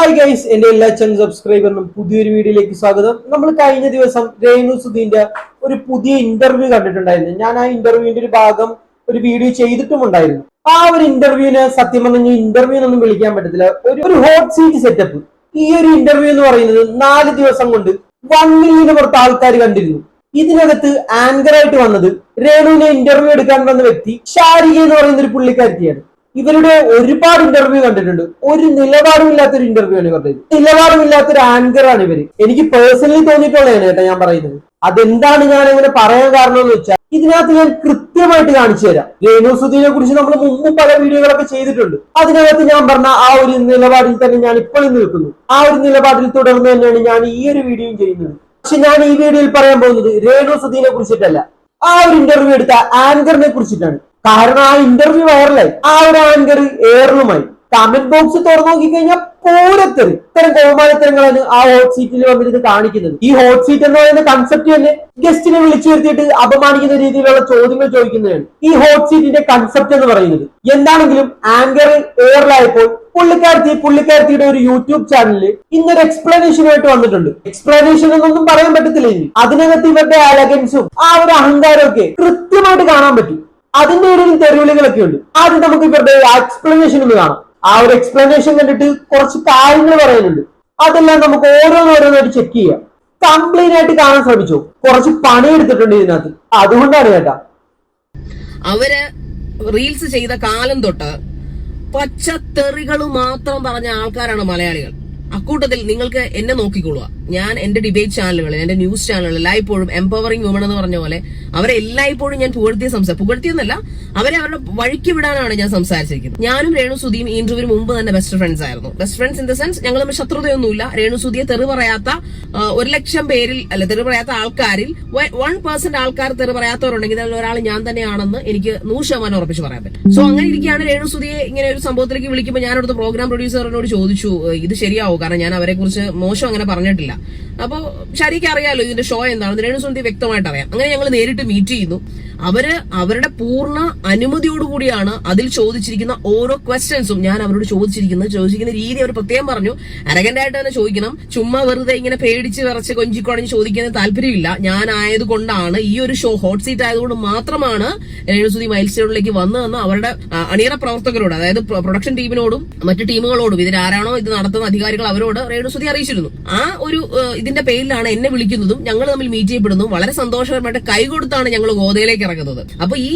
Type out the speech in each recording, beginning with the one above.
Hi guys എന്റെ എല്ലാ channel സബ്സ്ക്രൈബറിനും പുതിയൊരു വീഡിയോയിലേക്ക് സ്വാഗതം. നമ്മൾ കഴിഞ്ഞ ദിവസം രേണു സുധീന്റെ ഒരു പുതിയ ഇന്റർവ്യൂ കണ്ടിട്ടുണ്ടായിരുന്നു. ഞാൻ ആ ഇന്റർവ്യൂവിന്റെ ഒരു ഭാഗം ഒരു വീഡിയോ ചെയ്തിട്ടുമുണ്ടായിരുന്നു. ആ ഒരു ഇന്റർവ്യൂവിന് സത്യം പറഞ്ഞ ഇന്റർവ്യൂ എന്നൊന്നും വിളിക്കാൻ പറ്റത്തില്ല. ഒരു ഒരു ഹോട്ട് സീറ്റ് സെറ്റപ്പ് ഈ ഒരു ഇന്റർവ്യൂ എന്ന് പറയുന്നത് നാല് ദിവസം കൊണ്ട് വൺ മില്യന് പുറത്ത് ആൾക്കാർ കണ്ടിരുന്നു. ഇതിനകത്ത് ആങ്കറായിട്ട് വന്നത് രേണുവിനെ ഇന്റർവ്യൂ എടുക്കാൻ വന്ന വ്യക്തി ഷാരിക എന്ന് പറയുന്ന ഒരു പുള്ളിക്കാരത്തിയാണ് ഇവരുടെ ഒരുപാട് ഇന്റർവ്യൂ കണ്ടിട്ടുണ്ട്. ഒരു നിലപാടുമില്ലാത്ത ഒരു ഇന്റർവ്യൂ ആണ് ഇവരുടെ. നിലപാടുമില്ലാത്ത ഒരു ആങ്കർ ആണ് ഇവർ. എനിക്ക് പേഴ്സണലി തോന്നിയിട്ടുള്ളതാണ് കേട്ടോ ഞാൻ പറയുന്നത്. അതെന്താണ് ഞാൻ അങ്ങനെ പറയാൻ കാരണം എന്ന് വെച്ചാൽ ഇതിനകത്ത് ഞാൻ കൃത്യമായിട്ട് കാണിച്ചു തരാം. രേണു സുധീനെ കുറിച്ച് നമ്മൾ മുമ്പ് പല വീഡിയോകളൊക്കെ ചെയ്തിട്ടുണ്ട്. അതിനകത്ത് ഞാൻ പറഞ്ഞ ആ ഒരു നിലപാടിൽ തന്നെ ഞാൻ ഇപ്പോഴും നിൽക്കുന്നു. ആ ഒരു നിലപാടിൽ തുടർന്ന് തന്നെയാണ് ഞാൻ ഈ ഒരു വീഡിയോയും ചെയ്യുന്നത്. പക്ഷെ ഞാൻ ഈ വീഡിയോയിൽ പറയാൻ പോകുന്നത് രേണു സുധീനെ കുറിച്ചിട്ടല്ല. ആ ഒരു ഇന്റർവ്യൂ എടുത്ത ആങ്കറിനെ കുറിച്ചിട്ടാണ്. കാരണം ആ ഇന്റർവ്യൂ വൈറലായി ആ ഒരു ആങ്കർ ഏറണമായി കമന്റ് ബോക്സ് തുറന്നു നോക്കിക്കഴിഞ്ഞാൽ പൂരത്തരും ഇത്തരം കോമാളിത്തരങ്ങളാണ് ആ ഹോട്ട് സീറ്റിൽ വന്നിരുന്ന് കാണിക്കുന്നത്. ഈ ഹോട്ട് സീറ്റ് എന്ന് പറയുന്ന കൺസെപ്റ്റ് തന്നെ ഗസ്റ്റിനെ വിളിച്ചു വരുത്തിയിട്ട് അപമാനിക്കുന്ന രീതിയിലുള്ള ചോദ്യങ്ങൾ ചോദിക്കുന്നതാണ് ഈ ഹോട്ട് സീറ്റിന്റെ കൺസെപ്റ്റ് എന്ന് പറയുന്നത്. എന്താണെങ്കിലും ആങ്കർ എയറിലായപ്പോൾ പുള്ളിക്കാരത്തി പുള്ളിക്കാരത്തിയുടെ ഒരു യൂട്യൂബ് ചാനലിൽ ഇന്നൊരു എക്സ്പ്ലനേഷനുമായിട്ട് വന്നിട്ടുണ്ട്. എക്സ്പ്ലനേഷൻ എന്നൊന്നും പറയാൻ പറ്റത്തില്ല അതിനകത്ത് ഇവരുടെ അലഗൻസും ആ ഒരു അഹങ്കാരമൊക്കെ കൃത്യമായിട്ട് കാണാൻ പറ്റും. അതിന്റെ ഇടയിൽ തെരുവിളികളൊക്കെ ഉണ്ട്. ആദ്യം നമുക്ക് ഇവരുടെ എക്സ്പ്ലനേഷൻ ഒന്ന് കാണാം. ആ ഒരു എക്സ്പ്ലനേഷൻ കണ്ടിട്ട് കുറച്ച് കാര്യങ്ങൾ പറയാനുണ്ട് അതെല്ലാം നമുക്ക് ഓരോന്നോരോന്നായിട്ട് ചെക്ക് ചെയ്യാം. കംപ്ലീറ്റ് ആയിട്ട് കാണാൻ ശ്രമിച്ചു. കുറച്ച് പണി പണിയെടുത്തിട്ടുണ്ട് ഇതിനകത്ത്. അതുകൊണ്ടാണ് കേട്ടാ. അവർ റീൽസ് ചെയ്ത കാലം തൊട്ട് പച്ചത്തെറികൾ മാത്രം പറഞ്ഞ ആൾക്കാരാണ് മലയാളികൾ. അക്കൂട്ടത്തിൽ നിങ്ങൾക്ക് എന്നെ നോക്കിക്കൊള്ളുക. ഞാൻ എന്റെ ഡിബേറ്റ് ചാനലുകളിൽ എന്റെ ന്യൂസ് ചാനലുകളിൽ എല്ലായ്പ്പോഴും എംപവറിംഗ് വുമൺ എന്ന് പറഞ്ഞ പോലെ അവരെ എല്ലായ്പ്പോഴും ഞാൻ പുകഴ്ത്തിയ സംസാരം പുകഴ്ത്തിയെന്നല്ല അവരെ അവരുടെ വഴിക്ക് വിടാനാണ് ഞാൻ സംസാരിച്ചിരിക്കുന്നത്. ഞാനും രേണു സുധിയും ഈ ഇന്റർവ്യൂവിന് മുമ്പ് തന്നെ ബെസ്റ്റ് ഫ്രണ്ട്സ് ആയിരുന്നു. Best friends in the sense ഞങ്ങൾ തമ്മിൽ ശത്രുതയൊന്നുമില്ല. രേണു സുധിയെ തെറി പറയാത്ത ഒരു ലക്ഷം പേരിൽ അല്ല തെറി പറയാത്ത ആൾക്കാരിൽ വൺ പേഴ്സെന്റ് ആൾക്കാർ തെറി പറയാത്തവരുണ്ടെങ്കിൽ അതിൽ ഒരാൾ ഞാൻ തന്നെയാണെന്ന് എനിക്ക് നൂറ് ശതമാനം ഉറപ്പിച്ച് പറയാൻ പറ്റും. സോ അങ്ങനെ ഇരിക്കുകയാണ് രേണു സുധിയെ ഇങ്ങനെ ഒരു സംഭവത്തിലേക്ക് വിളിക്കുമ്പോൾ ഞാനടുത്ത് പ്രോഗ്രാം പ്രൊഡ്യൂസറിനോട് ചോദിച്ചു ഇത് ശരിയാവോ? കാരണം ഞാൻ അവരെ കുറിച്ച് മോശം അങ്ങനെ പറഞ്ഞിട്ടില്ല. അപ്പൊ ശരിക്ക് അറിയാലോ ഇതിന്റെ ഷോ എന്താണ്. രേണു സുധി വ്യക്തമായിട്ട് അറിയാം. അങ്ങനെ ഞങ്ങൾ നേരിട്ട് മീറ്റ് ചെയ്യുന്നു. അവർ അവരുടെ പൂർണ അനുമതിയോടുകൂടിയാണ് അതിൽ ചോദിച്ചിരിക്കുന്ന ഓരോ ക്വസ്റ്റ്യൻസും ഞാൻ അവരോട് ചോദിച്ചിരിക്കുന്നത്. ചോദിച്ചിരിക്കുന്ന രീതി അവർ പ്രത്യേകം പറഞ്ഞു. അരകന്റ് ആയിട്ട് തന്നെ ചോദിക്കണം. ചുമ്മാ വെറുതെ ഇങ്ങനെ പേടിച്ച് വിറച്ച് കൊഞ്ചിക്കൊടഞ്ഞ് ചോദിക്കുന്ന താല്പര്യമില്ല. ഞാൻ ആയതുകൊണ്ടാണ് ഈ ഒരു ഷോ ഹോട്ട് സീറ്റ് ആയതുകൊണ്ട് മാത്രമാണ് രേണുസുതി മൈൽ സ്റ്റോണിലേക്ക് വന്നതെന്ന് അവരുടെ അണിയറ പ്രവർത്തകരോട് അതായത് പ്രൊഡക്ഷൻ ടീമിനോടും മറ്റു ടീമുകളോടും ഇതിലാരാണോ ഇത് നടത്തുന്ന അധികാരികൾ അവരോട് രേണുസുതി അറിയിച്ചിരുന്നു. ആ ഒരു ഏ, ഇതിന്റെ പേരിലാണ് എന്നെ വിളിക്കുന്നതും ഞങ്ങൾ തമ്മിൽ മീറ്റ് ചെയ്യപ്പെടുന്നു വളരെ സന്തോഷകരമായിട്ട് കൈകൊടുത്താണ് ഞങ്ങൾ ഗോതയിലേക്ക് ഇറങ്ങുന്നത്. അപ്പൊ ഈ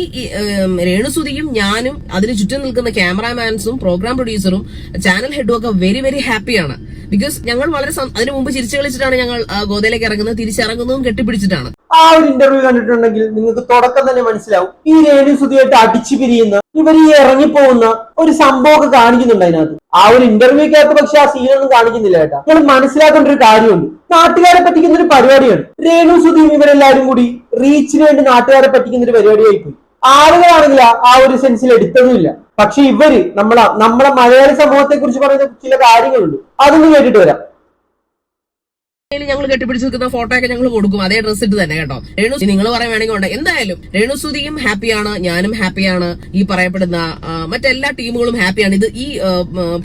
രേണുസുതിയും ഞാനും അതിന് ചുറ്റും നിൽക്കുന്ന ക്യാമറാമാൻസും പ്രോഗ്രാം പ്രൊഡ്യൂസറും ചാനൽ ഹെഡും ഒക്കെ വെരി വെരി ഹാപ്പിയാണ് ബിക്കോസ് ഞങ്ങൾ വളരെ അതിനു മുമ്പ് ചിരിച്ചു കളിച്ചിട്ടാണ് ഞങ്ങൾ ഗോതയിലേക്ക് ഇറങ്ങുന്നത് തിരിച്ചിറങ്ങുന്നതും കെട്ടിപ്പിടിച്ചിട്ടാണ്. ആ ഒരു ഇന്റർവ്യൂ കണ്ടിട്ടുണ്ടെങ്കിൽ നിങ്ങൾക്ക് തുടക്കം തന്നെ മനസ്സിലാവും. ഈ രേണു സുധിയായിട്ട് അടിച്ചു പിരിയുന്ന ഇവർ ഈ ഇറങ്ങിപ്പോകുന്ന ഒരു സംഭവമൊക്കെ കാണിക്കുന്നുണ്ട് അതിനകത്ത്. ആ ഒരു ഇന്റർവ്യൂക്കകത്ത് പക്ഷെ ആ സീനൊന്നും കാണിക്കുന്നില്ല കേട്ടാ. നിങ്ങൾ മനസ്സിലാക്കേണ്ട ഒരു കാര്യമുണ്ട്. നാട്ടുകാരെ പറ്റിക്കുന്ന ഒരു പരിപാടിയാണ്. രേണു സുധിയും ഇവരെല്ലാരും കൂടി റീച്ചിന് വേണ്ടി നാട്ടുകാരെ പറ്റിക്കുന്ന ഒരു പരിപാടിയായി പോയി. ആളുകളാണെങ്കിൽ ആ- ഒരു സെൻസിൽ എടുത്തതുമില്ല പക്ഷെ ഇവർ നമ്മളെ നമ്മളെ മലയാളി സമൂഹത്തെ കുറിച്ച് പറയുന്ന ചില കാര്യങ്ങളുണ്ട്. അതൊന്നും കേട്ടിട്ട് വരാം. ഞങ്ങൾ കെട്ടിപ്പിടിച്ച് നിൽക്കുന്ന ഫോട്ടോ ഒക്കെ ഞങ്ങൾ കൊടുക്കും. അതേ ഡ്രസ് ഇട്ട് തന്നെ കേട്ടോ. രേണു നിങ്ങൾ പറയാൻ വേണമെങ്കിൽ ഉണ്ട്. എന്തായാലും രേണുസുതിയും ഹാപ്പിയാണ് ഞാനും ഹാപ്പിയാണ് ഈ പറയപ്പെടുന്ന മറ്റെല്ലാ ടീമുകളും ഹാപ്പിയാണ് ഇത് ഈ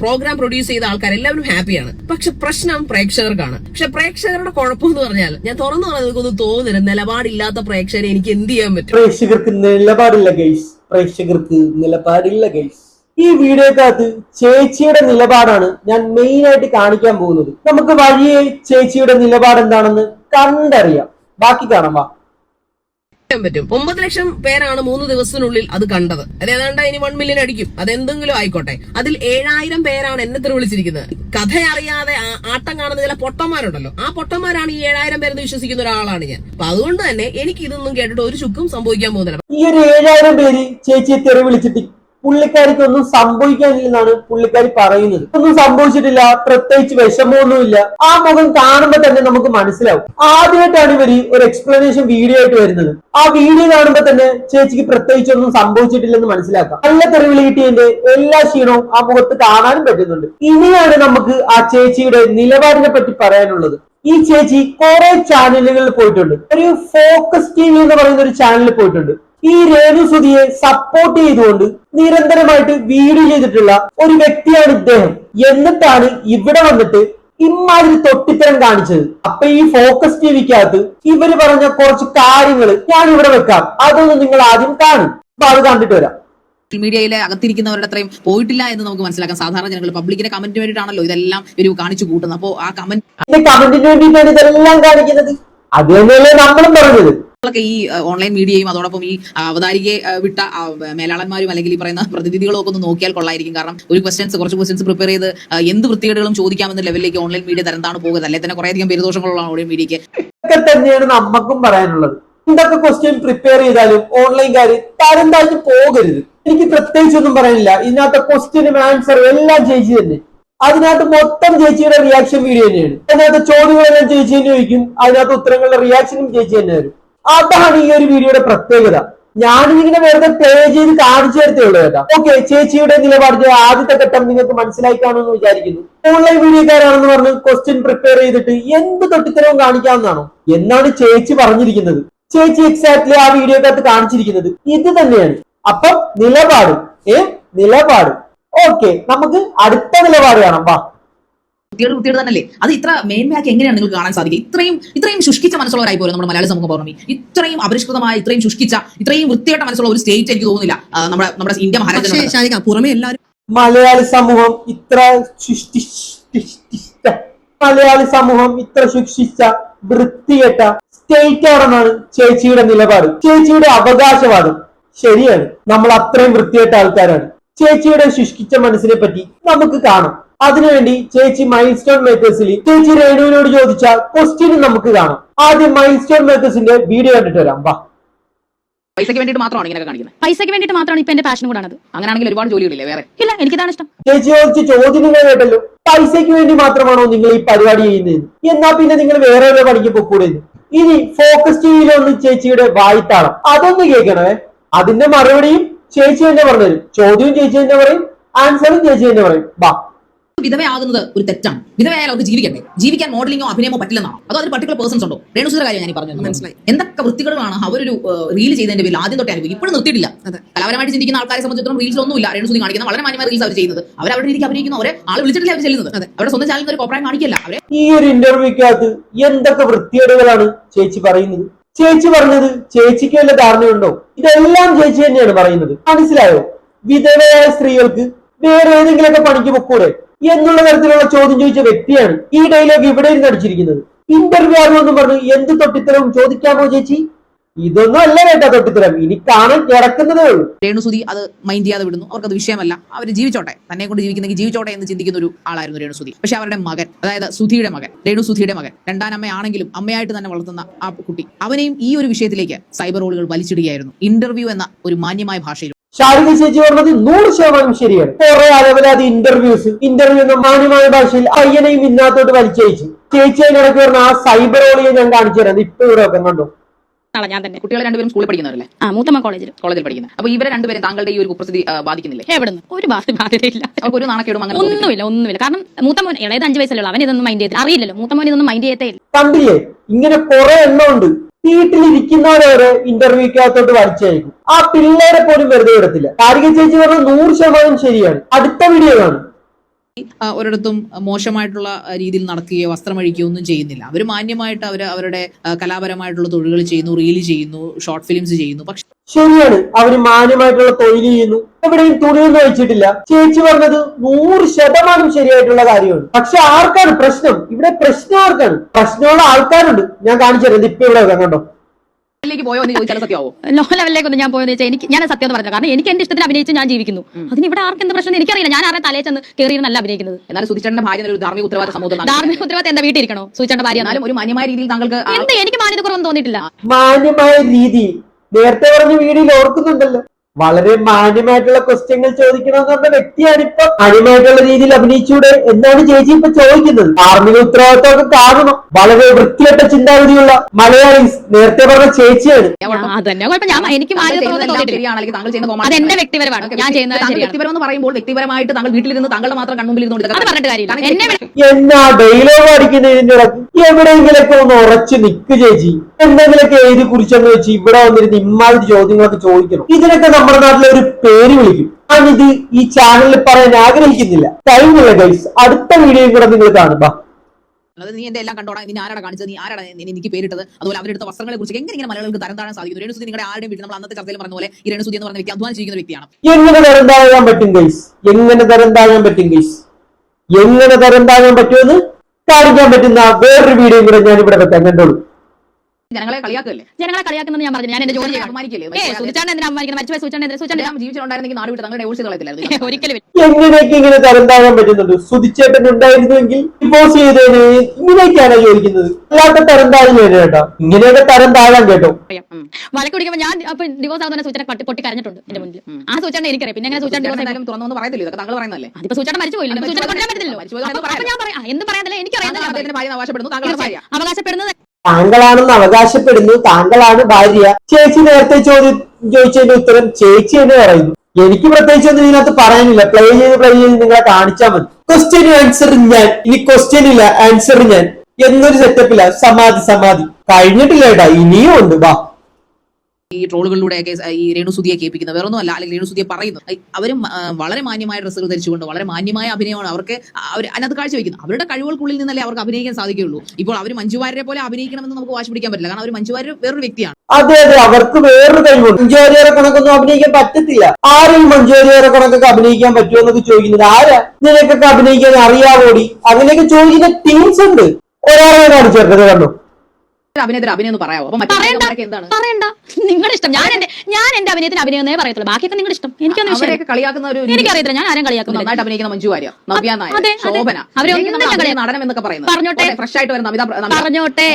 പ്രോഗ്രാം പ്രൊഡ്യൂസ് ചെയ്ത ആൾക്കാർ എല്ലാവരും ഹാപ്പിയാണ് പക്ഷെ പ്രശ്നം പ്രേക്ഷകർക്കാണ്. പക്ഷെ പ്രേക്ഷകരുടെ കുഴപ്പം എന്ന് പറഞ്ഞാൽ ഞാൻ തുറന്നു പറഞ്ഞതൊന്നും തോന്നുന്നില്ല നിലപാടില്ലാത്ത പ്രേക്ഷകരെ എനിക്ക് എന്ത് ചെയ്യാൻ പറ്റും? പ്രേക്ഷകർക്ക് നിലപാടില്ല ഗൈസ് പ്രേക്ഷകർക്ക് നിലപാടില്ല ഗൈസ് ഈ വീഡിയോക്കകത്ത് ചേച്ചിയുടെ നിലപാടാണ് ഞാൻ മെയിൻ ആയിട്ട് കാണിക്കാൻ പോകുന്നത്. നമുക്ക് വഴിയെ ചേച്ചിയുടെ നിലപാട് എന്താണെന്ന് കണ്ടറിയാം. ബാക്കി കാണാം വാ. പറ്റും. ഒമ്പത് ലക്ഷം പേരാണ് മൂന്ന് ദിവസത്തിനുള്ളിൽ അത് കണ്ടത്. അത് ഏതാണ്ട് ഇനി വൺ മില്യൺ അടിക്കും. അതെന്തെങ്കിലും ആയിക്കോട്ടെ. അതിൽ ഏഴായിരം പേരാണ് എന്നെ തെറി വിളിച്ചിരിക്കുന്നത് കഥ അറിയാതെ ആട്ടം കാണുന്ന ചില പൊട്ടന്മാരുണ്ടല്ലോ. ആ പൊട്ടന്മാരാണ് ഈ ഏഴായിരം പേരെന്ന് വിശ്വസിക്കുന്ന ഒരാളാണ് ഞാൻ. അപ്പൊ അതുകൊണ്ട് തന്നെ എനിക്ക് ഇതൊന്നും കേട്ടിട്ട് ഒരു ചുക്കും സംഭവിക്കാൻ പോകുന്നില്ല. ഈ ഒരു ഏഴായിരം പേര് ചേച്ചിയെ തെറി വിളിച്ചിട്ട് പുള്ളിക്കാരിക്ക് ഒന്നും സംഭവിക്കാനില്ലെന്നാണ് പുള്ളിക്കാരി പറയുന്നത്. ഒന്നും സംഭവിച്ചിട്ടില്ല പ്രത്യേകിച്ച് വിഷമമൊന്നുമില്ല. ആ മുഖം കാണുമ്പോ തന്നെ നമുക്ക് മനസ്സിലാവും. ആദ്യമായിട്ടാണ് ഇവർ ഒരു എക്സ്പ്ലനേഷൻ വീഡിയോ ആയിട്ട് വരുന്നത്. ആ വീഡിയോ കാണുമ്പോ തന്നെ ചേച്ചിക്ക് പ്രത്യേകിച്ച് ഒന്നും സംഭവിച്ചിട്ടില്ലെന്ന് മനസ്സിലാക്കാം. നല്ല തെറിവിളി കിട്ടിയതിന്റെ എല്ലാ ക്ഷീണവും ആ മുഖത്ത് കാണാനും പറ്റുന്നുണ്ട്. ഇനിയാണ് നമുക്ക് ആ ചേച്ചിയുടെ നിലപാടിനെ പറ്റി പറയാനുള്ളത്. ഈ ചേച്ചി കുറെ ചാനലുകളിൽ പോയിട്ടുണ്ട്. ഒരു ഫോക്കസ് ടി വി എന്ന് പറയുന്ന ഒരു ചാനലിൽ പോയിട്ടുണ്ട്. ഈ രേണു സുധിയെ സപ്പോർട്ട് ചെയ്തുകൊണ്ട് നിരന്തരമായിട്ട് വീഡിയോ ചെയ്തിട്ടുള്ള ഒരു വ്യക്തിയാണ് ഇദ്ദേഹം. എന്നിട്ടാണ് ഇവിടെ വന്നിട്ട് ഇമാതിരി തൊട്ടിത്തരം കാണിച്ചത്. അപ്പൊ ഈ ഫോക്കസ് ടിവിക്കകത്ത് ഇവർ പറഞ്ഞ കുറച്ച് കാര്യങ്ങൾ ഞാൻ ഇവിടെ വെക്കാം. അതൊന്ന് നിങ്ങൾ ആദ്യം കാണും. അപ്പൊ അത് കണ്ടിട്ട് വരാം. സോഷ്യൽ മീഡിയയിൽ അകത്തിരിക്കുന്നവരുടെ അത്രയും പോയിട്ടില്ല എന്ന് നമുക്ക് മനസ്സിലാക്കാം. സാധാരണ ജനങ്ങൾ പബ്ലിക്കിന്റെ കമന്റിന് വേണ്ടിയിട്ടാണല്ലോ ഇതെല്ലാം ഒരു കാണിച്ചു കൂട്ടുന്നത്. അപ്പോ ആ കമന്റ് കമന്റിന് വേണ്ടിയിട്ടാണ് ഇതെല്ലാം കാണിക്കുന്നത്. അത് തന്നെയല്ലേ നമ്മളും പറഞ്ഞത്. ൊക്കെ ഈ ഓൺലൈൻ മീഡിയയും അതോടൊപ്പം ഈ അവതാരികയെ വിട്ട മേലാളന്മാരും അല്ലെങ്കിൽ ഈ പറയുന്ന പ്രതിനിധികളും ഒക്കെ ഒന്ന് നോക്കിയാൽ കൊള്ളായിരിക്കും. കാരണം ഒരു ക്വസ്റ്റൻസ് കുറച്ച് ക്വസ്റ്റൻസ് പ്രിപ്പയർ ചെയ്ത് എന്ത് വൃത്തികേടുകളും ചോദിക്കാമെന്ന ലെവലിലേക്ക് ഓൺലൈൻ മീഡിയ തരംതാണ് പോകുന്നത്. അല്ലെ? തന്നെ കുറേയധികം പേരുദോഷങ്ങളുള്ള ഓൺലൈൻ മീഡിയക്ക് തന്നെയാണ് നമുക്കും പറയാനുള്ളത്. എന്തൊക്കെ ക്വസ്റ്റ്യൻ പ്രിപ്പയർ ചെയ്താലും ഓൺലൈൻ കാര്യം തരം പോകരുത്. എനിക്ക് പ്രത്യേകിച്ചൊന്നും പറയാനില്ല. ഇതിനകത്തെ ക്വസ്റ്റ്യനും ആൻസറും എല്ലാം ചേച്ചി തന്നെ. അതിനകത്ത് മൊത്തം ചേച്ചിയുടെ റിയാക്ഷൻ വീഡിയോ തന്നെയാണ്. അതിനകത്ത് ചോദ്യങ്ങളെല്ലാം ചേച്ചി തന്നെ ചോദിക്കും. അതിനകത്ത് ഉത്തരങ്ങളുടെ റിയാക്ഷനും ചേച്ചി തന്നെ വരും അതാണ് ഈ ഒരു വീഡിയോയുടെ പ്രത്യേകത. ഞാനിങ്ങനെ വെറുതെ പ്ലേ ചെയ്ത് കാണിച്ചു തരത്തേ ഉള്ളൂ കേട്ടോ. ഓക്കെ ചേച്ചിയുടെ നിലപാടിന്റെ ആദ്യത്തെ ഘട്ടം നിങ്ങൾക്ക് മനസ്സിലായി കാണുമെന്ന് വിചാരിക്കുന്നു. ഓൺലൈൻ വീഡിയോക്കാരാണെന്ന് പറഞ്ഞ് ക്വസ്റ്റ്യൻ പ്രിപ്പയർ ചെയ്തിട്ട് എന്ത് തൊട്ടിത്തരവും കാണിക്കാവുന്നതാണോ? എന്നാണ് ചേച്ചി പറഞ്ഞിരിക്കുന്നത്. ചേച്ചി എക്സാക്ട്ലി ആ വീഡിയോക്കകത്ത് കാണിച്ചിരിക്കുന്നത്. ഇത് തന്നെയാണ്. അപ്പം നിലപാട് ഏ? നിലപാട്. ഓക്കെ നമുക്ക് അടുത്ത നിലപാട് കാണാം. വാ. വൃത്തിയോട് തന്നെ തന്നെയല്ലേ? അത് ഇത്ര മേന്മയാക്കി എങ്ങനെയാണ് നിങ്ങൾക്ക് കാണാൻ സാധിക്കുക? ഇത്രയും ഇത്രയും ശുഷ്കിച്ച മനസ്സുള്ളവരായി പോലും നമ്മുടെ മലയാള സമൂഹം പൗർണമി ഇത്രയും അപരിഷ്കൃതമായ ഇത്രയും ശുഷ്കിച്ച ഇത്രയും വൃത്തിയായിട്ട മനസ്സുള്ള ഒരു സ്റ്റേറ്റ് എനിക്ക് തോന്നുന്നില്ല. നമ്മുടെ നമ്മുടെ ഇന്ത്യ ഷാനിക പുറമെ എല്ലാവരും മലയാളി സമൂഹം ഇത്ര മലയാളി സമൂഹം ഇത്ര ശിക്ഷിച്ച വൃത്തികെട്ട സ്റ്റേറ്റ് ആണെന്നാണ് ചേച്ചിയുടെ നിലപാട്. ചേച്ചിയുടെ അവകാശവാദം ശരിയാണ്. നമ്മൾ അത്രയും വൃത്തികെട്ട ആൾക്കാരാണ്. ചേച്ചിയുടെ ശുഷ്കിച്ച മനസ്സിനെ പറ്റി നമുക്ക് കാണാം. അതിനുവേണ്ടി ചേച്ചി മൈൽ സ്റ്റോൺ മേക്കേഴ്സിൽ ചേച്ചി രേണുവിനോട് ചോദിച്ച ക്വസ്റ്റ്യൻ നമുക്ക് കാണാം. ആദ്യം മൈൽ സ്റ്റോൺ മേക്കേഴ്സിന്റെ വീഡിയോ കണ്ടിട്ട് വരാം. വാ. പൈസയ്ക്ക് വേണ്ടിയിട്ട് മാത്രമാണ് ഇങ്ങനെ കാണിക്കുന്നത്? പൈസയ്ക്ക് വേണ്ടിയിട്ട് മാത്രമാണ് ഇപ്പൊ എന്റെ പാഷൻ അങ്ങനെയാണെങ്കിൽ ഒരുപാട് ജോലികളില്ലേ വേറെ? ഇല്ല എനിക്കിതാണ് ഇഷ്ടം. ചേച്ചി ചോദിച്ച ചോദ്യം കേട്ടല്ലോ. പൈസയ്ക്ക് വേണ്ടി മാത്രമാണോ നിങ്ങൾ ഈ പരിപാടി ചെയ്യുന്നത്? എന്നാ പിന്നെ നിങ്ങൾ വേറെ പണിക്ക് പൊക്കൂടെ ഇനി ഫോക്കസ് ടിവിയിലൊന്ന് ചേച്ചിയുടെ വായിത്താളം. അതൊന്ന് കേൾക്കണേ. അതിന്റെ മറുപടിയും ചേച്ചി തന്നെ പറഞ്ഞു ചോദ്യവും ചേച്ചി തന്നെ പറയും. ആൻസറും ചേച്ചി തന്നെ പറയും. വാ. വിധവയാകുന്നത് ഒരു തെറ്റാണ്. വിധവയായാലും അവർക്ക് ജീവിക്കട്ടെ. ജീവിക്കാൻ മോഡലിംഗോ അഭിനയമോ പറ്റില്ലെന്നാണ് അതോ അതിന് പർട്ടിക്കുലർ പേഴ്സൺസ് ഉണ്ടോ? രേണുസുര കാര്യം ഞാൻ പറഞ്ഞു മനസ്സിലായി. എന്തൊക്കെ വൃത്തികളാണ് അവരൊരു റീൽ ചെയ്തതിന്റെ പേരിൽ ആദ്യം തൊട്ടേ അനുഭവിക്കും ഇപ്പോഴും നിർത്തിയിട്ടില്ല. കലാപരമായിട്ട് ചിന്തിക്കുന്ന ആൾക്കാരെ സംബന്ധിച്ചിടത്തോളം റീൽസ് ഒന്നും ഒന്നുമില്ല. രേണുസുതി കാണിക്കുന്ന വളരെ മാന്യമായ റീൽസ് അവർ ചെയ്യുന്നത്. അവർ അവരുടെ രീതിക്ക് അഭിനയിക്കുന്ന അവരെ ആൾ വിളിച്ചിട്ടില്ല അവർ ചെല്ലുന്നത്. അവരുടെ സ്വന്തം ചാനലിൽ ഒരു കോപ്രായം കാണിക്കില്ല. അവരെ ഈ ഒരു ഇന്റർവ്യൂക്കകത്ത് എന്തൊക്കെ വൃത്തികേടുകളാണ് ചേച്ചി പറയുന്നത്? ചേച്ചി പറഞ്ഞത് ചേച്ചിക്ക് വല്ല ധാരണയുണ്ടോ? ഇതെല്ലാം ചേച്ചി തന്നെയാണ് പറയുന്നത്. മനസ്സിലായോ? വിധവയായ സ്ത്രീകൾക്ക് വേറെ ഏതെങ്കിലുമൊക്കെ പണിക്ക് പൊക്കൂടെ? എന്നുള്ള തരത്തിലുള്ള ചോദ്യം ചോദിച്ച വ്യക്തിയാണ് ഈ ഡയലോഗ് ഇവിടെ ഇരുന്ന് അടിച്ചിരിക്കുന്നത്. ഇന്റർവ്യൂ ആകുമെന്നും പറഞ്ഞു എന്ത് തൊട്ടിത്തരവും ചോദിക്കാമോ ചേച്ചി? ഇതൊന്നും അല്ല കേട്ടോ തൊട്ടിത്തരം. ഇനി കാണാൻ കിടക്കുന്നതേ ഉള്ളൂ. രേണുസുതി അത് മൈൻഡ് ചെയ്യാതെ വിടുന്നു. അവർക്കത് വിഷയമല്ല. അവർ ജീവിച്ചോട്ടെ. തന്നെ കൊണ്ട് ജീവിക്കുന്നെങ്കിൽ ജീവിച്ചോട്ടെ എന്ന് ചിന്തിക്കുന്ന ഒരു ആളായിരുന്നു രേണുസുതി. പക്ഷെ അവരുടെ മകൻ അതായത് സുധിയുടെ മകൻ രേണു സുധിയുടെ മകൻ രണ്ടാം അമ്മയാണെങ്കിലും അമ്മയായിട്ട് തന്നെ വളർത്തുന്ന ആ കുട്ടി അവനെയും ഈ ഒരു വിഷയത്തിലേക്ക് സൈബർ റോളുകൾ വലിച്ചിടുകയായിരുന്നു. ഇന്റർവ്യൂ എന്ന ഒരു മാന്യമായ ഭാഷയിൽ ശാരിക ചേച്ചി പറഞ്ഞത് നൂറ് ശതമാനം ശരിയാണ്. കുറെ അലവലാതി ഇന്റർവ്യൂസ് ഇന്റർവ്യൂ എന്ന മാന്യമായ ഭാഷയിൽ അയ്യനെയും ഇന്നാത്തോട്ട് വലിച്ചയച്ചു. ചേച്ചി അതിനിടയ്ക്ക് പറഞ്ഞ ആ സൈബർ ഓളിയെ ഞാൻ കാണിച്ചു തരാം. ഇപ്പൊ ഇവിടെ ഒക്കെ കണ്ടോ? ഞാൻ തന്നെ. കുട്ടികളെ രണ്ടുപേരും സ്കൂളിൽ പഠിക്കുന്നവരല്ലേ? ആ മൂത്തമ്മ കോളേജിൽ കോളേജിൽ പഠിക്കുന്നത് അപ്പൊ ഇവരെ രണ്ടുപേരും താങ്കളുടെ ഈ ഒരു കുപ്രസിദ്ധി ബാധിക്കുന്നില്ലേ? എവിടുന്ന്? ഒരു ബാധ ബാധ്യതയില്ല ഒരു നാണക്കേടും അങ്ങനെ. ഒന്നുമില്ല ഒന്നുമില്ല. കാരണം മൂത്തമോൻ ഇളയത് അഞ്ച് വയസ്സല്ലേ അവൻ ഇതൊന്നും മൈൻഡ് ചെയ്തില്ല അറിയില്ലല്ലോ. മൂത്തമോൻ ഇതൊന്നും മൈൻഡ് ചെയ്യത്തേ ഇല്ല. കണ്ടില്ലേ? ഇങ്ങനെ കുറെ എണ്ണം ഉണ്ട്. വീട്ടിലിരിക്കുന്നവരെ വരെ ഇന്റർവ്യൂക്കകത്തോട്ട് വലിച്ചയക്കും. ആ പിള്ളേരെ പോലും വെറുതെ വിടത്തില്ല. കാരിക ചേച്ചി പറഞ്ഞ നൂറ് ശതമാനം ശരിയാണ്. അടുത്ത വീഡിയോ കാണും. ഒരിടത്തും മോശമായിട്ടുള്ള രീതിയിൽ നടക്കുകയോ വസ്ത്രമഴിക്കുകയോ ഒന്നും ചെയ്യുന്നില്ല. അവർ മാന്യമായിട്ട് അവർ അവരുടെ കലാപരമായിട്ടുള്ള തൊഴിലുകൾ ചെയ്യുന്നു റീൽ ചെയ്യുന്നു ഷോർട്ട് ഫിലിംസ് ചെയ്യുന്നു. പക്ഷെ ശരിയാണ്. അവർ മാന്യമായിട്ടുള്ള തൊഴിൽ ചെയ്യുന്നു. എവിടെയും തുണിയൊന്നും വെച്ചിട്ടില്ല. ചേച്ചി പറഞ്ഞത് നൂറ് ശതമാനം ശരിയായിട്ടുള്ള കാര്യമാണ്. പക്ഷെ ആർക്കാണ് പ്രശ്നം? ഇവിടെ പ്രശ്നം ആർക്കാണ്? പ്രശ്നമുള്ള ആൾക്കാരുണ്ട്. ഞാൻ കാണിച്ചു തരാം. ഇപ്പൊ ഇവിടെ വെക്കാം കണ്ടോ? പോയോ എന്ന് ചോദിച്ചാൽ സത്യമാവോ? ലോ ലെവലിലേക്കൊന്നും ഞാൻ പോയെന്ന് വെച്ചാൽ എനിക്ക് ഞാൻ സത്യം എന്ന് പറഞ്ഞു കാരണം എനിക്ക് എന്റെ ഇഷ്ടത്തിന് അഭിനയിച്ച് ഞാൻ ജീവിക്കുന്നു. അതിന് ഇവിടെ ആർക്ക് എന്ത് പ്രശ്നം എനിക്കറിയില്ല. ഞാൻ ആരെ തലയിൽ ചെന്ന് കയറിയിരുന്നല്ല അഭിനയിക്കുന്നത്. എന്നാലും സുധിച്ചേട്ടന്റെ ഭാര്യ എന്നൊരു ധാർമ്മിക ഉത്തരവാദിത്ത സമൂഹം ധാർമ്മിക ഉത്തരവാദിത്തം എന്റെ വീട്ടിൽ ഇരിക്കണോ? സൂചിച്ചേണ്ട ഭാര്യ എന്നാലും ഒരു മാന്യമായ രീതിയിൽ താങ്കൾക്ക് എന്ത്? എനിക്ക് മാന്യത കുറവൊന്നും തോന്നിയിട്ടില്ല. മാന്യമായ രീതി നേരത്തെ പറഞ്ഞ വീഡിയോയിൽ ഓർക്കുന്നുണ്ടല്ലോ. വളരെ മാന്യമായിട്ടുള്ള ക്വസ്റ്റ്യങ്ങൾ ചോദിക്കണമെന്ന് എന്നുള്ള വ്യക്തിയാണ് ഇപ്പൊ മാന്യമായിട്ടുള്ള രീതിയിൽ അഭിനയിച്ചൂടെ എന്നാണ് ചേച്ചി ഇപ്പൊ ചോദിക്കുന്നത്. ആർമിക ഉത്തരവാദിത്തമൊക്കെ കാണണം വളരെ വൃത്തികെട്ട ചിന്താഗതിയുള്ള മലയാളീസ് നേരത്തെ പറഞ്ഞ ചേച്ചിയാണ്. ഞാൻ- അതന്നെ. കുഴപ്പം ഞാൻ എനിക്ക് താങ്കൾ മാന്യത ചെയ്യുന്നതെല്ലാം തോന്നിയിട്ടില്ല. ശരിയാണ് അല്ലെങ്കിൽ താങ്കൾ ചെയ്യുന്ന കോമാളി അത് എന്റെ വ്യക്തിപരമാണ്. ഞാൻ ചെയ്യുന്നത് താങ്കൾ ശരിയാണ്. വ്യക്തിപരം പറയുമ്പോൾ വ്യക്തിപരമായിട്ട് താങ്കൾ വീട്ടിലിരുന്ന് താങ്കളുടെ മാത്രം കൺമുമ്പിൽ ഇരുന്നുകൊണ്ട് അത് കാര്യമില്ല. താങ്കൾ എന്നെ ഡയലോഗ് അടിക്കുന്നതിന്റെ ഇടയ്ക്ക് എവിടെയെങ്കിലൊക്കെ ഒന്ന് ഉറച്ചു നിക്ക് ചേച്ചി എന്തെങ്കിലുമൊക്കെ എഴുതി കുറിച്ചെന്ന് വെച്ച് ഇവിടെ വന്നിരുന്ന് ഇമ്മാതിരി ചോദ്യങ്ങളൊക്കെ ചോദിക്കണം. ഇതിനൊക്കെ നമ്മുടെ നാട്ടിലെ ഒരു പേര് വിളിക്കും. ഞാനിത് ഈ ചാനലിൽ പറയാൻ ആഗ്രഹിക്കുന്നില്ല. കഴിഞ്ഞില്ല ഗൈസ് അടുത്ത വീഡിയോയും കൂടെ നിങ്ങൾ കാണുക അതായത് നീ എന്റെ എല്ലാം കണ്ടോടാ. നീ ആരാണ് കാണിച്ചത്? നീ ആരാണ് നീ എനിക്ക് പേരിട്ടത്? അതുപോലെ അവരെടുത്ത വസ്ത്രങ്ങളെ കുറിച്ച് എങ്ങനെ ഇങ്ങനെ മലയാളികൾക്ക് തരം താഴാൻ സാധിക്കുന്നു രേണുസുതി നിങ്ങളുടെ ആരുടെയും വീട്ടിൽ നമ്മൾ അന്നത്തെ ചർച്ചയിൽ പറഞ്ഞ പോലെ ഈ രേണുസുതി എന്ന് പറഞ്ഞ വ്യക്തി അധ്വാനം ചെയ്യുന്ന വ്യക്തിയാണ്. എങ്ങനെ തരം താഴാൻ പറ്റും ഗൈസ് എങ്ങനെ തരം താഴാൻ പറ്റും ഗൈസ് എങ്ങനെ തരം താഴാൻ പറ്റുമെന്ന് കാണിക്കാൻ പറ്റുന്ന വേറൊരു വീഡിയോ കൂടെ ഞാൻ ഇവിടെ വെക്കാൻ കണ്ടോളൂ. ജനങ്ങളെ കളിയാക്കല്ലേ ജനങ്ങളെ കളിയാക്കുന്നത് ഞാൻ പറഞ്ഞു ഞാൻ എന്റെ ജോലി അപമാനിക്കില്ലേ സുചാണ്ട് എന്തിനാ അമ്മ മരിച്ചു സുചാണ്ട് എന്തിനാ സുചാണ്ട് ജീവിച്ചിട്ടുണ്ടായിരുന്നെങ്കിൽ നാട് വിട്ട് തങ്ങളുടെ ഡൈവോഴ്സ് കളയത്തില്ലായിരുന്നു ഒരിക്കലും. എങ്ങനെയൊക്കെ ഇങ്ങനെ തരം താഴാൻ പറ്റുന്നുണ്ട്? സുതിച്ചേട്ടൻ ഉണ്ടായിരുന്നുവെങ്കിൽ ഡിവോഴ്സ് ചെയ്തതിന് ഇങ്ങനെയൊക്കെയാണ് ചോദിക്കുന്നത് അല്ലാത്ത തരം താഴ്ന്നു കേട്ടോ. ഇങ്ങനെയൊക്കെ തരം താഴാൻ കേട്ടോ. വഴക്ക് ഞാൻ അപ്പൊ ഡിവോഴ്സ് ആവുന്ന സൂചന പട്ടി പൊട്ടി കരഞ്ഞിട്ടുണ്ട് എന്റെ മുന്നിൽ ആ സൂചന എനിക്കറിയാം. പിന്നെ അങ്ങനെ സൂചന ഡിവോഴ്സ് ആയാലും തുറന്നു പറയത്തില്ല. ഇതൊക്കെ താങ്കൾ പറയുന്നല്ലേ അതിപ്പോ സൂചന മരിച്ചു പോയില്ല? സൂചന കൊണ്ടുവരാൻ പറ്റില്ലല്ലോ ഞാൻ പറയാം. എന്ത് പറയാനല്ല എനിക്കറിയാം. അവകാശപ്പെടുന്നു. അവകാശപ്പെടുന്നത് താങ്കളാണെന്ന് അവകാശപ്പെടുന്നു താങ്കളാണ് ഭാര്യ. ചേച്ചി നേരത്തെ ചോദ്യം ചോദിച്ചതിന്റെ ഉത്തരം ചേച്ചി എന്ന് പറയുന്നു. എനിക്ക് പ്രത്യേകിച്ച് ഒന്നും ഇതിനകത്ത് പറയാനില്ല. പ്ലേ ചെയ്ത് പ്ലേ ചെയ്ത് നിങ്ങളെ കാണിച്ചാൽ മതി. ക്വസ്റ്റ്യൻ ആൻസർ ഞാൻ. ഇനി ക്വസ്റ്റ്യൻ ഇല്ല ആൻസർ ഞാൻ. എന്നൊരു സെറ്റപ്പില്ല സമാധി സമാധി. കഴിഞ്ഞിട്ടില്ല കേട്ടാ ഇനിയും ഉണ്ട്. വാ. ഈ ട്രോളുകളിലൂടെയൊക്കെ ഈ രേണുസുതിയെ കേൾപ്പിക്കുന്നത്. വേറൊന്നും അല്ല അല്ലെങ്കിൽ രേണുസുതിയെ പറയുന്നത്. അവരും വളരെ മാന്യമായ ഡ്രസ്സുകൾ ധരിച്ചുകൊണ്ട് വളരെ മാന്യമായ അഭിനയമാണ് അവർക്ക് അവർ അതിനകത്ത് കാഴ്ചവെക്കുന്നത്. അവരുടെ കഴിവുകൾക്കുള്ളിൽ നിന്നല്ലേ അവർക്ക് അഭിനയിക്കാൻ സാധിക്കുകയുള്ളൂ. ഇപ്പോൾ അവർ മഞ്ജുവാരെ പോലെ അഭിനയിക്കണമെന്ന് നമുക്ക് വാശി പിടിക്കാൻ പറ്റില്ല. കാരണം അവർ മഞ്ജുവാര് വേറൊരു വ്യക്തിയാണ്. അതെ അതെ അവർക്ക് വേറൊരു കഴിവുണ്ട്. മഞ്ജുവാര്യരെ കണക്കൊന്നും അഭിനയിക്കാൻ പറ്റത്തില്ല. ആരും മഞ്ജുവാര്യരെ കണക്കൊക്കെ അഭിനയിക്കാൻ പറ്റുമോ എന്നൊക്കെ ചോദിക്കുന്നത് ആരാ? നിനക്കൊക്കെ അഭിനയിക്കാൻ അറിയാവോടി? അങ്ങനെയൊക്കെ ചോദിക്കുന്ന ടീംസ് ഉണ്ട്. ഒരാളെ കാണിച്ചു കണ്ടോ? അഭിനയത്തിന് അഭിനയം എന്ന് പറയാമോ അപ്പൊ പറയണ്ട. മറ്റേ എന്താണ്? പറയണ്ട. നിങ്ങളുടെ ഇഷ്ടം. ഞാൻ എന്റെ ഞാൻ എന്റെ അഭിനയത്തിന് അഭിനയമേ പറയത്തുള്ളൂ. ബാക്കിയൊക്കെ നിങ്ങളുടെ ഇഷ്ടം. എനിക്കൊന്നും വിഷയം അവരെയൊക്കെ കളിയാക്കുന്ന ഒരു എനിക്കറിയത്തില്ല. ഞാൻ ആരും കളിയാക്കുന്നു നന്നായിട്ട് അഭിനയിക്കുന്ന മഞ്ജു വാര്യ നവ്യ നായർ. ശോഭന. അവരെ നടനം എന്നൊക്കെ പറയുന്നത്. പറഞ്ഞോട്ടെ. ഫ്രഷ് ആയിട്ട് വരുന്ന അമിത പറഞ്ഞോട്ടെ.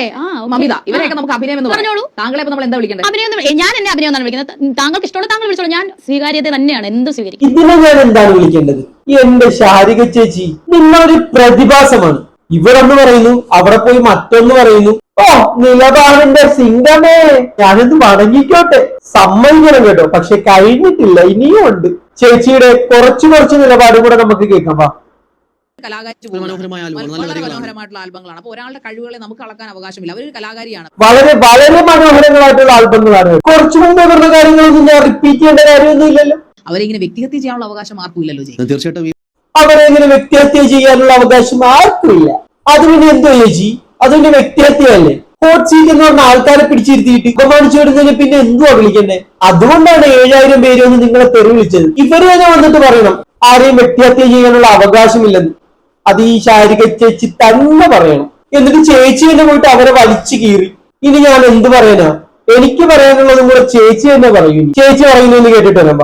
മമിത ഇവരെയൊക്കെ നമുക്ക് അഭിനയം എന്ന് പറഞ്ഞോളൂ. താങ്കളെ നമ്മൾ എന്താ വിളിക്കേണ്ടത്? അഭിനയം ഞാൻ എന്നെ അഭിനയം എന്നാണ് വിളിക്കുന്നത്. താങ്കൾക്ക് ഇഷ്ടമുള്ള താങ്കൾ വിളിച്ചോളൂ. ഞാൻ സ്വീകാര്യത തന്നെയാണ്. എന്ത് സ്വീകരിക്കും? ഇതിനെ ഞാൻ എന്താണ് വിളിക്കേണ്ടത്? എന്റെ ശാരിക ചേച്ചി നിങ്ങളൊരു പ്രതിഭാസമാണ്. ഇവിടെ ഒന്ന് പറയുന്നു അവിടെ പോയി മറ്റൊന്ന് പറയുന്നു. ഓ നിലപാടിന്റെ സിംഗമേ. ഞാനത് മടങ്ങിക്കോട്ടെ. സമ്മതിക്കണം കേട്ടോ. പക്ഷെ കഴിഞ്ഞിട്ടില്ല ഇനിയും ഉണ്ട്. ചേച്ചിയുടെ കുറച്ചു കുറച്ച് നിലപാടും കൂടെ നമുക്ക് കേൾക്കാം വാ. മനോഹരമായിട്ടുള്ള ആൽബങ്ങളാണ്. അപ്പൊ ഒരാളുടെ കഴിവുകളെ നമുക്ക് അളക്കാൻ അവകാശമില്ല. അവരൊരു കലാകാരിയാണ്. വളരെ വളരെ മനോഹരങ്ങളായിട്ടുള്ള ആൽബങ്ങളാണ് കുറച്ചു മുമ്പ് പറഞ്ഞ കാര്യങ്ങളൊന്നും ഞാൻ റിപ്പീറ്റ് ചെയ്യേണ്ട കാര്യമൊന്നും ഇല്ലല്ലോ. അവരിങ്ങനെ വ്യക്തിഹത്യ ചെയ്യാനുള്ള അവകാശം ആർക്കും ഇല്ലല്ലോ ജി. തീർച്ചയായിട്ടും അവരെങ്ങനെ വ്യക്തിഹത്യ ചെയ്യാനുള്ള അവകാശം ആർക്കുമില്ല ഇല്ല. അതിന് എന്തോ ചേച്ചി അതിന്റെ വ്യക്തിഹത്യയല്ലേ? ഹോട്ട് സീറ്റ് എന്ന് പറഞ്ഞ ആൾക്കാരെ പിടിച്ചിരുത്തിയിട്ട് ഉപമാനിച്ചു വിടുന്നതിന് പിന്നെ എന്തുവാ വിളിക്കണ്ടേ? അതുകൊണ്ടാണ് ഏഴായിരം പേര് ഒന്ന് നിങ്ങളെ തെറി വിളിച്ചത്. ഇവർ തന്നെ വന്നിട്ട് പറയണം ആരെയും വ്യക്തിഹത്യ ചെയ്യാനുള്ള അവകാശമില്ലെന്ന്. അത് ഈ ശാരിക ചേച്ചി തന്നെ പറയണം. എന്നിട്ട് ചേച്ചി തന്നെ പോയിട്ട് അവരെ വലിച്ചു കീറി. ഇനി ഞാൻ എന്ത് പറയാനാ? എനിക്ക് പറയാനുള്ളത് നിങ്ങളെ ചേച്ചി തന്നെ പറയൂ. ചേച്ചി പറയുന്നു കേട്ടിട്ട് വരാം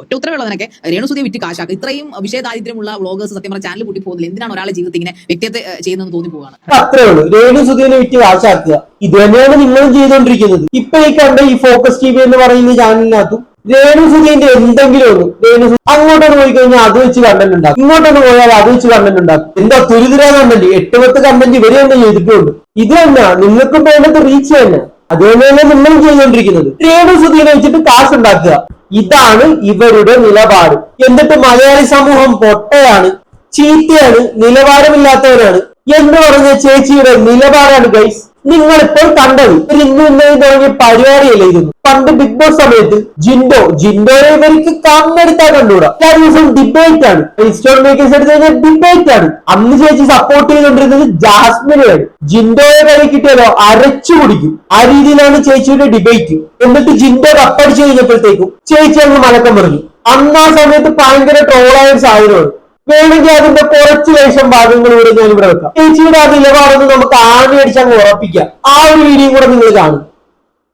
ഒറ്റ ഉത്തരവുള്ളതിനൊക്കെ രേണുസുതിയെ വിറ്റ് കാശാക്കുക ഇത്രയും വിഷയദാരിദ്ര്യമുള്ള വ്ളോഗേഴ്സ് സത്യം പറഞ്ഞ ചാനൽ കൂട്ടി പോകുന്നില്ല എന്തിനാണ് ഒരാളെ ജീവിതത്തിൽ ഇങ്ങനെ വ്യക്തിയത്തെ ചെയ്യുന്നതെന്ന് തോന്നി പോവാണ് അത്രേ ഉള്ളൂ. രേണു സുധീനെ വിറ്റ് കാശാക്കുക. ഇത് തന്നെയാണ് നിങ്ങളും ചെയ്തുകൊണ്ടിരിക്കുന്നത്. ഇപ്പൊ ഈ കണ്ട ഈ ഫോക്കസ് ടി വി എന്ന് പറയുന്ന ചാനലിനകത്തും രേണു സുധീന്റെ എന്തെങ്കിലും ഒന്ന് രേണു സുധി അങ്ങോട്ടൊന്ന് പോയി കഴിഞ്ഞാൽ അത് വെച്ച് കണ്ടന്റ് ഇങ്ങോട്ടൊന്ന് പോയാൽ അത് വെച്ച് കണ്ടന്റ് ഉണ്ടാക്കും. എന്താ തുരിതുര കണ്ടന്റ് എട്ട് പത്ത് കണ്ടന്റ് ഇവരെ തന്നെ ചെയ്തിട്ടുണ്ട് ഇത് തന്നെ നിങ്ങൾക്ക് വേണ്ടത് റീച്ച് തന്നെ. അത് നിങ്ങൾ നിങ്ങളും ചെയ്തുകൊണ്ടിരിക്കുന്നത്. രേണു സുധീനെ വെച്ചിട്ട് കാശ് ഉണ്ടാക്കുക. ഇതാണ് ഇവരുടെ നിലപാട്. എന്നിട്ട് മലയാളി സമൂഹം പൊട്ടയാണ് ചീത്തയാണ് നിലവാരമില്ലാത്തവരാണ്. എന്ന് പറഞ്ഞ ചേച്ചിയുടെ നിലപാടാണ് ഗൈസ് നിങ്ങൾ ഇപ്പോൾ കണ്ടത് ഒരു ഇന്ന് തുടങ്ങിയ പരിപാടിയല്ലായിരുന്നു പണ്ട് ബിഗ് ബോസ് സമയത്ത് ജിൻഡോ ജിൻഡോയെ ഇവർക്ക് കണ്ണെടുത്താൽ കണ്ടുകൂടാ? എല്ലാ ദിവസവും ഡിബേറ്റ് ആണ്. ഇൻസ്റ്റോൾ മേക്കേഴ്സ് എടുത്ത് കഴിഞ്ഞാൽ ഡിബേറ്റ് ആണ്. അന്ന് ചേച്ചി സപ്പോർട്ട് ചെയ്തുകൊണ്ടിരുന്നത് ജാസ്മിനെയാണ്. ജിൻഡോയെ കൈ കിട്ടിയാലോ അരച്ചു കുടിക്കും. ആ രീതിയിലാണ് ചേച്ചിയുടെ ഡിബേറ്റ് എന്നിട്ട് ജിൻഡോ കപ്പടിച്ചു കഴിഞ്ഞപ്പോഴത്തേക്കും ചേച്ചി അങ്ങ് മലക്കം പറഞ്ഞു അന്ന് ആ സമയത്ത് ഭയങ്കര ട്രോളായ ഒരു സാധനമാണ് വേണമെങ്കിൽ അതിന്റെ കുറച്ച് ലേശം ഭാഗങ്ങൾ കൂടെ ഞാൻ ഇവിടെ വെക്കാം. ചേച്ചിയുടെ ആ നിലപാടൊന്ന് നമുക്ക് ആണി അടിച്ച് അങ്ങ് ഉറപ്പിക്കാം. ആ ഒരു വീഡിയോ കൂടെ നിങ്ങൾ കാണും.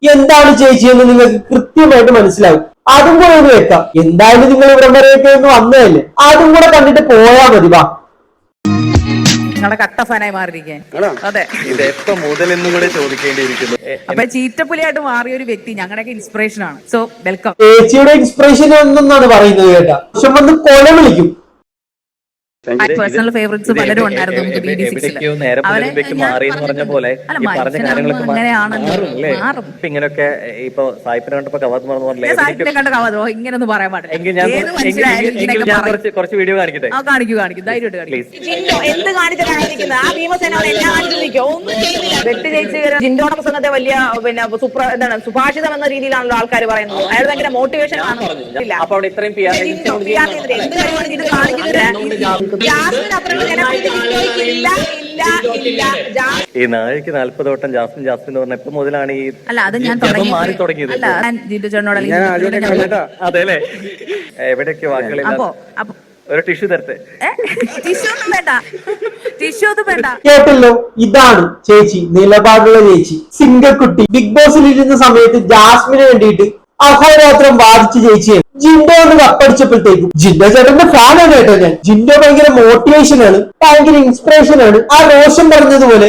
എന്താണ് ചേച്ചി എന്ന് നിങ്ങൾക്ക് കൃത്യമായിട്ട് മനസ്സിലാവും. അതും കൂടെ ഒന്ന് വെക്കാം എന്തായാലും നിങ്ങൾ ഇവിടം വരെയൊക്കെ ഒന്ന് വന്നതല്ലേ? അതും കൂടെ കണ്ടിട്ട് പോയാ മതി വാ. നിങ്ങളുടെ കട്ട ഫാനായി മാറിയിരിക്കാൻ അതെ. ഇത് എപ്പോ മുതൽ എന്നും കൂടെ ചോദിക്കേണ്ടിയിരിക്കുന്നു. എ- അപ്പൊ ചീറ്റപ്പുലിയായിട്ട് മാറിയ ഒരു വ്യക്തി ഞങ്ങളുടെയൊക്കെ ഇൻസ്പിറേഷൻ ആണ്. സോ വെൽക്കം ചേച്ചിയുടെ ഇൻസ്പിറേഷൻ പറയുന്നത് കേട്ടാ. പക്ഷെ വന്ന് കൊല വിളിക്കും. പേഴ്സണൽ ഫേവറേറ്റ്സ് പലരും ഉണ്ടായിരുന്നു നമുക്ക് ബി ഡി എവിടേക്കോ നേരെ എന്ന് പറഞ്ഞ പോലെ പറഞ്ഞ കാര്യങ്ങളൊക്കെ മാറും അല്ലേ? മാറും. ഇപ്പൊ ഇങ്ങനെയൊക്കെ ഇപ്പൊ സായിപ്പിനെ കണ്ടപ്പോ കവാത്ത് മറന്നു പറഞ്ഞില്ലേ? സാഹിത്യത്തെ കണ്ട കവതോ ഇങ്ങനൊന്നും പറയാൻ പാടില്ല. കുറച്ച് വീഡിയോ കാണിക്കട്ടെ? ആ കാണിക്കൂ കാണിക്കൂ. ധൈര്യമായിട്ട് കാണിക്കൂ. എന്ത് കാണിച്ചിട്ടാണ് നിൽക്കുന്നത് ആ ഭീമസേന എല്ലാം കാണിച്ചിരിക്കും ഒന്നും ചെയ്യുന്നില്ല. വെട്ടി ജയിച്ച് ജിൻഡോയുടെ പ്രസംഗത്തെ വലിയ പിന്നെ സുപ്ര എന്താണ് സുഭാഷിതം എന്ന രീതിയിലാണല്ലോ ആൾക്കാർ പറയുന്നത്. അയാൾ ഭയങ്കര മോട്ടിവേഷൻ ആണ്. ഇല്ല അപ്പൊ ഇത്രയും ഈ നാഴേക്ക് നാല്പത് വട്ടം ജാസ്മിൻ ജാസ്മിൻ എന്ന് പറഞ്ഞ എപ്പോ മുതലാണ് ഈ അല്ല അത് ഞാൻ തുടങ്ങി മാറി തുടങ്ങിയത്? അല്ല ഞാൻ ചേട്ടനോട് അല്ലെങ്കിൽ അതെ അല്ലേ? എവിടെയൊക്കെ വാക്കുകളില്ല അപ്പോ അപ്പൊ. ഒരു ടിഷ്യൂ തരട്ടെ. ടിഷ്യൂ ഒന്നും വേണ്ട. ടിഷ്യൂ ഒന്നും വേണ്ട. കേട്ടല്ലോ ഇതാണ് ചേച്ചി നിലപാടുള്ള ചേച്ചി സിംഗക്കുട്ടി ബിഗ് ബോസിൽ ഇരുന്ന സമയത്ത് ജാസ്മിന് വേണ്ടിയിട്ട് അഹോരാത്രം വാദിച്ച് ജയിച്ചു ജിൻഡോ ഒന്ന് കപ്പടിച്ചപ്പോഴത്തേക്കും ജിൻഡോ ചേട്ടന്റെ ഫാനാണ് കേട്ടോ ഞാൻ. ജിൻഡോ ഭയങ്കര മോട്ടിവേഷൻ ആണ് ഭയങ്കര ഇൻസ്പിറേഷൻ ആണ്. ആ റോഷൻ പറഞ്ഞതുപോലെ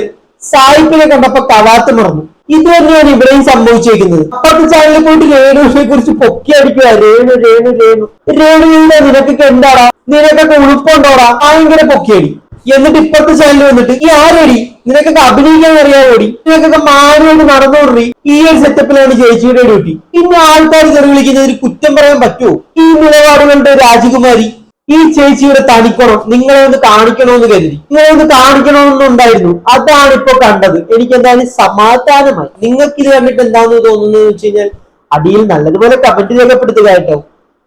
സായിപ്പിനെ കണ്ടപ്പോ കവാത്ത് മറന്നു. ഇത് തന്നെയാണ് ഇവിടെയും സംഭവിച്ചേക്കുന്നത് അപ്പത്തെ ചാനലിൽ പോയിട്ട് രേണുവിനെ കുറിച്ച് പൊക്കി അടിക്കുക. രേണു രേണു രേണു. രേണുവിന്റെ നിനക്കൊക്കെ എന്താടാ? നിനക്കൊക്കെ ഉളുപ്പുണ്ടോടാ? ഭയങ്കര പൊക്കിയടി. എന്നിട്ട് ഇപ്പുറത്തെ ചാനൽ വന്നിട്ട് ഈ ആരടി? നിനക്കൊക്കെ അഭിനയിക്കാൻ അറിയാമോടി നിനക്കൊക്കെ മാനുവായിട്ട് നടന്നോടി ഈ ഒരു സെറ്റപ്പിലാണ് ചേച്ചിയുടെ ഡ്യൂട്ടി പിന്നെ ആൾക്കാർ ചെറു ഒരു കുറ്റം പറയാൻ പറ്റുമോ ഈ നിലപാടുകളുടെ രാജകുമാരി ഈ ചേച്ചിയുടെ തണിക്കണം നിങ്ങളെ ഒന്ന് കാണിക്കണമെന്ന് കരുതി. നിങ്ങളെ ഒന്ന് കാണിക്കണമെന്നുണ്ടായിരുന്നു അതാണ് ഇപ്പൊ കണ്ടത്. എനിക്ക് എന്തായാലും സമാധാനമായി. നിങ്ങൾക്ക് ഇത് കണ്ടിട്ട് എന്താന്ന് തോന്നുന്നത് വെച്ച് കഴിഞ്ഞാൽ അടിയിൽ നല്ലതുപോലെ കമന്റ് രേഖപ്പെടുത്തുക കേട്ടോ.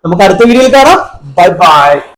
നമുക്ക് അടുത്ത വീഡിയോയിൽ കാണാം. Bye bye